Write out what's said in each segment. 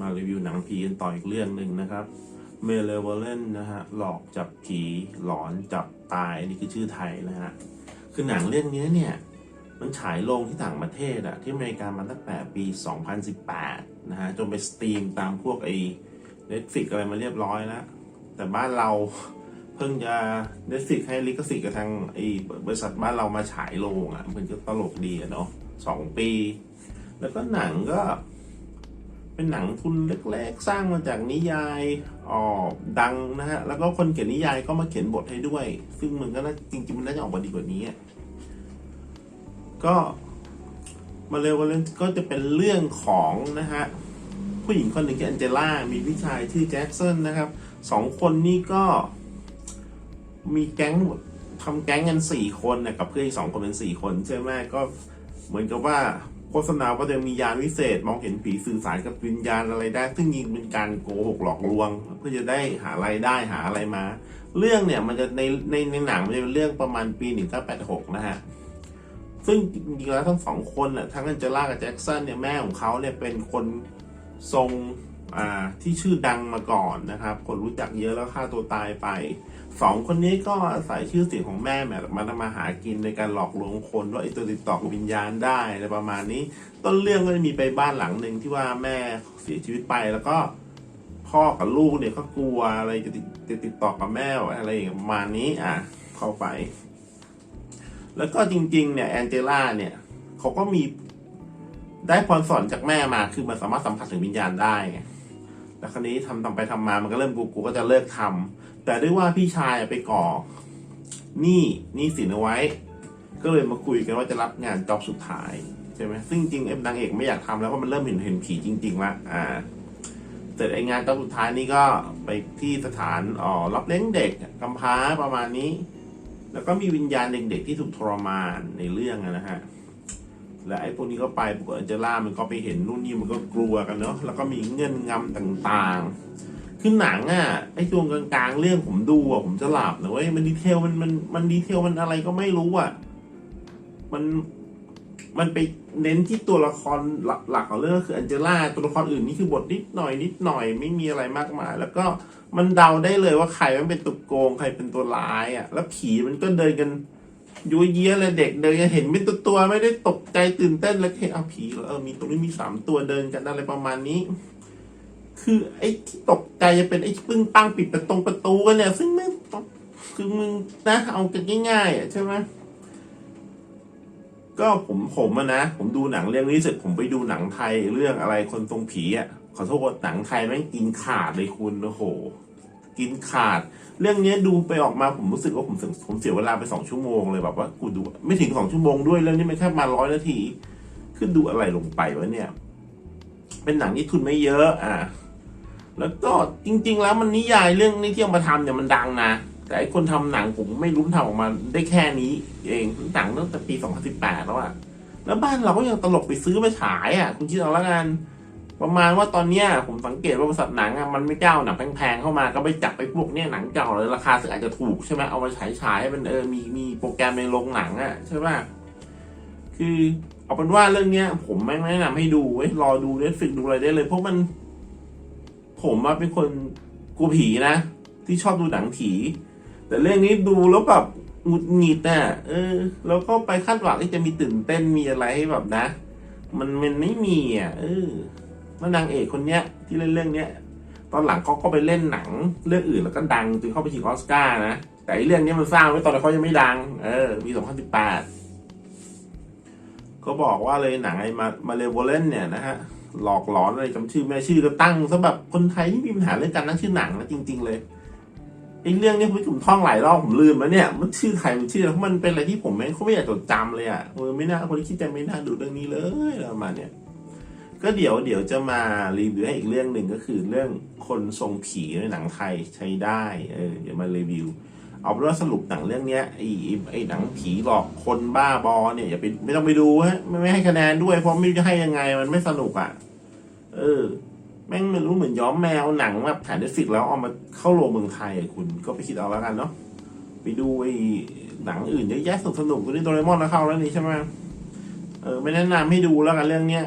มารีวิวหนังผีกันต่ออีกเรื่องหนึ่งนะครับเมเลเวเลนนะฮะหลอกจับผีหลอนจับตายนี่คือชื่อไทยนะฮะคือหนังเรื่องนี้เนี่ยมันฉายลงที่ต่างประเทศอะที่อเมริกามาตั้งแต่ปี 2018 นะฮะจนไปสตรีมตามพวกไอ้ Netflix อะไรมาเรียบร้อยแล้ว แต่บ้านเราเพิ่งจะ Netflix ให้ลิขสิทธิ์กับทางไอ้บริษัทบ้านเรามาฉายโรงอะมันก็ตลกดีอะเนาะสองปี แล้วก็หนังก็ เป็นหนังทุนเล็กๆ สร้างมาจากนิยายออกดังนะฮะ แล้วก็คนเขียนนิยายก็มาเขียนบทให้ด้วย ซึ่งมันก็น่าจริงๆมันน่าจะออกมาดีกว่านี้ ก็มาเร็ววันก็จะเป็นเรื่องของนะฮะ ผู้หญิงคนหนึ่งชื่อแอนเจล่า มีพี่ชายชื่อแจ็คสันนะครับสองคนนี้ก็มีแก๊งทำแก๊งกันสี่คนนะกับเพื่อนอีกสองคนเป็นสี่คนใช่ไหมก็เหมือนกับว่า โฆษณาว่าจะมียานวิเศษ มองเห็นผีสื่อสารกับวิญญาณอะไรได้ ซึ่งยิงเป็นการโกหกหลอกลวงเพื่อจะได้หารายได้หาอะไรมา เรื่องเนี่ยมันจะในในในหนังมันจะเป็นเรื่องประมาณปี 1986 นะฮะซึ่งจริงๆแล้วทั้งสองคนน่ะทั้งแอนเจล่ากับแจ็คสันเนี่ยแม่ของเขาเนี่ยเป็นคนทรงอ่าที่ชื่อดังมาก่อนนะครับ คนรู้จักเยอะแล้วฆ่าตัวตายไป สองคนนี้ก็อาศัยชื่อเสียงของแม่แบบมาทำมาหากินในการหลอกลวงคนว่าไอ้ตัวติดต่อกับวิญญาณได้อะไรประมาณนี้ ต้นเรื่องก็จะมีไปบ้านหลังหนึ่งที่ว่าแม่เสียชีวิตไปแล้วก็พ่อกับลูกเนี่ยก็กลัวอะไรจะติดจะติดต่อกับแม่อะไรอย่างประมาณนี้อะเข้าไป แล้วก็จริง ๆ เนี่ยแอนเจล่าเนี่ยเขาก็มีได้พรสอนจากแม่มาคือมันสามารถสัมผัสถึงวิญญาณได้ แล้วคราวนี้ทำทำไปทำมามันก็เริ่มกูกูก็จะเลิกทำแต่ด้วยว่าพี่ชายไปก่อหนี้หนี้สินเอาไว้ ก็เลยมาคุยกันว่าจะรับงานจ็อบสุดท้ายใช่ไหมซึ่งจริงเอ็มนางเอกไม่อยากทำแล้วเพราะมันเริ่มเห็นเห็นผีจริงๆละอ่าเสร็จไองานจ็อบสุดท้ายนี่ก็ไปที่สถานอ๋อรับเลี้ยงเด็กกำพร้าประมาณนี้ แล้วก็มีวิญญาณเด็กๆที่ถูกทรมานในเรื่องนะฮะ และไอ้พวกนี้ก็ไปปรากฏอันเจล่ามันก็ไปเห็นนู่นนี่มันก็กลัวกันเนาะแล้วก็มีเงื่อนงำต่างๆ คือหนังอะไอ้ช่วงกลางๆ เรื่องผมดูอะผมจะหลับนะเว้ยมันดีเทลมันมันมันดีเทลมันอะไรก็ไม่รู้อะมันมันไปเน้นที่ตัวละครหลักของเรื่องคืออันเจล่าตัวละครอื่นนี่คือบทนิดหน่อยนิดหน่อยไม่มีอะไรมากมาย แล้วก็มันเดาได้เลยว่าใครมันเป็นตุกโกงใครเป็นตัวร้ายอะ แล้วผีมันก็เดินกัน ยัวเยี้ยเลยเด็กเดินเห็นเป็นตัวตัวไม่ได้ตกใจตื่นเต้นแล้วเห็นเอาผีเหรอเออมีตรงนี้มีสามตัวเดินกันอะไรประมาณนี้ คือไอ้ที่ตกใจจะเป็นไอ้ปึ้งปังปิดประตงประตูกันเนี่ย ซึ่งไม่คือมึงนะเอากันง่ายๆอะใช่ไหมก็ผมผมอะนะ ผมดูหนังเรื่องนี้เสร็จผมไปดูหนังไทยเรื่องอะไรคนทรงผีอะขอโทษหนังไทยแม่งกินขาดเลยคุณโอ้โห กินขาด เรื่องนี้ดูไปออกมาผมรู้สึกว่าผมเสียผมเสียเวลาไปสองชั่วโมงเลยแบบว่ากูดูไม่ถึงสองชั่วโมงด้วยเรื่องนี้มันแค่มาร้อยนาที คือดูอะไรลงไปวะเนี่ย เป็นหนังที่ทุนไม่เยอะอะแล้วก็จริง ๆ แล้วมันนิยายเรื่องนี้ที่เอามาทำเนี่ยมันดังนะแต่ไอ้คนทำหนังผมไม่รู้ทำออกมาได้แค่นี้ เองหนังตั้งแต่ปี 2018 แล้วอะแล้วบ้านเราก็ยังตลกไปซื้อมาฉายอะคุณคิดเอาละกัน ประมาณว่าตอนเนี้ยผมสังเกตว่าบริษัทหนังอะมันไม่เจ้าหนังแพงๆเข้ามาก็ไปจับไปพวกเนี้ยหนังเก่าเลยราคาสึกอาจจะถูกใช่ไหมเอามาฉายฉายๆให้มันเออมีมีโปรแกรมในโรงหนังอะใช่ป่ะคือเอาเป็นว่าเรื่องเนี้ย ผมไม่แนะนำให้ดูเว้รอดูเน็ตฟิกดูอะไรได้เลยเพราะมัน ผมอะเป็นคนกลัวผีนะ ที่ชอบดูหนังผี แต่เรื่องนี้ดูแล้วแบบหงุดหงิดอะเออ แล้วก็ไปคาดหวังที่จะมีตื่นเต้นมีอะไรให้แบบนะ มันมันไม่มีอะเออ แล้วนางเอกคนเนี้ยที่เล่นเรื่องเนี้ยตอนหลังเขาก็ไปเล่นหนังเรื่องอื่นแล้วก็ดังจนเข้าไปชิงออสการ์นะแต่อ้เรื่องนี้มันสร้างไว้ตอนเขายังไม่ดัง เออปี2018ก็บอกว่าเลยหนังไอ้มามาเลโวเลนเนี่ยนะฮะหลอกหลอนอะไรจำชื่อไม่ชื่อก็ตั้งซะแบบคนไทยที่มีปัญหาเรื่องการตั้งชื่อหนังนะจริง ๆ เลยไอ้เรื่องนี้ผมท่องหลายรอบผมลืมแล้วเนี่ย มันชื่อไทยมันชื่ออะไรเพราะมันเป็นอะไรที่ผมไม่เขาไม่อยากจดจำเลยอะเออไม่น่าคนที่คิดจะไม่น่าดูเรื่องนี้เลยอะไรประมาณเนี้ย ก็เดี๋ยวเดี๋ยวจะมารีวิวให้อีกเรื่องหนึ่งก็คือเรื่องคนทรงผีในหนังไทยใช้ได้เออเดี๋ยวมารีวิว เอาเป็นว่าสรุปหนังเรื่องเนี้ยไอ้ไอ้หนังผีหลอกคนบ้าบอเนี่ยอย่าไปไม่ต้องไปดูฮะไม่ไม่ให้คะแนนด้วย เพราะไม่รู้จะให้ยังไงมันไม่สนุกอะ เออ แม่งไม่รู้เหมือนย้อมแมวหนังแบบถ่ายเน็ตฟิกแล้วเอามาเข้าโรงเมืองไทยอะคุณก็ไปคิดเอาแล้วกันเนาะไปดูไอ้หนังอื่นเยอะแยะสนุกสนุกตัวนี้โดเรมอนนะเข้าแล้วนี่ใช่ไหมเออไม่แนะนำให้ดูแล้วกันเรื่องเนี้ย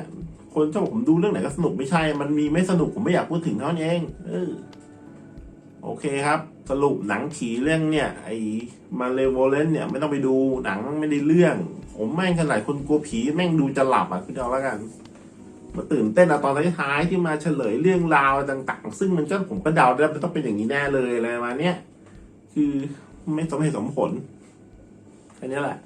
คนชอบผมดูเรื่องไหนก็สนุกไม่ใช่ มันมีไม่สนุกผมไม่อยากพูดถึงเท่านั้นเองเออโอเคครับ สรุปหนังผีเรื่องเนี่ย ไอ้มาเลโวเลนเนี่ย ไม่ต้องไปดูหนังไม่ได้เรื่อง ผมแม่งขนาดคนกลัวผีแม่งดูจะหลับอะคุณเอาแล้วกันมาตื่นเต้นอะตอนท้ายๆที่มาเฉลยเรื่องราวต่าง ๆ ซึ่งมันก็ผมก็เดาได้ว่ามันต้องเป็นอย่างนี้แน่เลยอะไรประมาเนี้ยคือไม่สมเหตุสมผลแค่นี้แหละ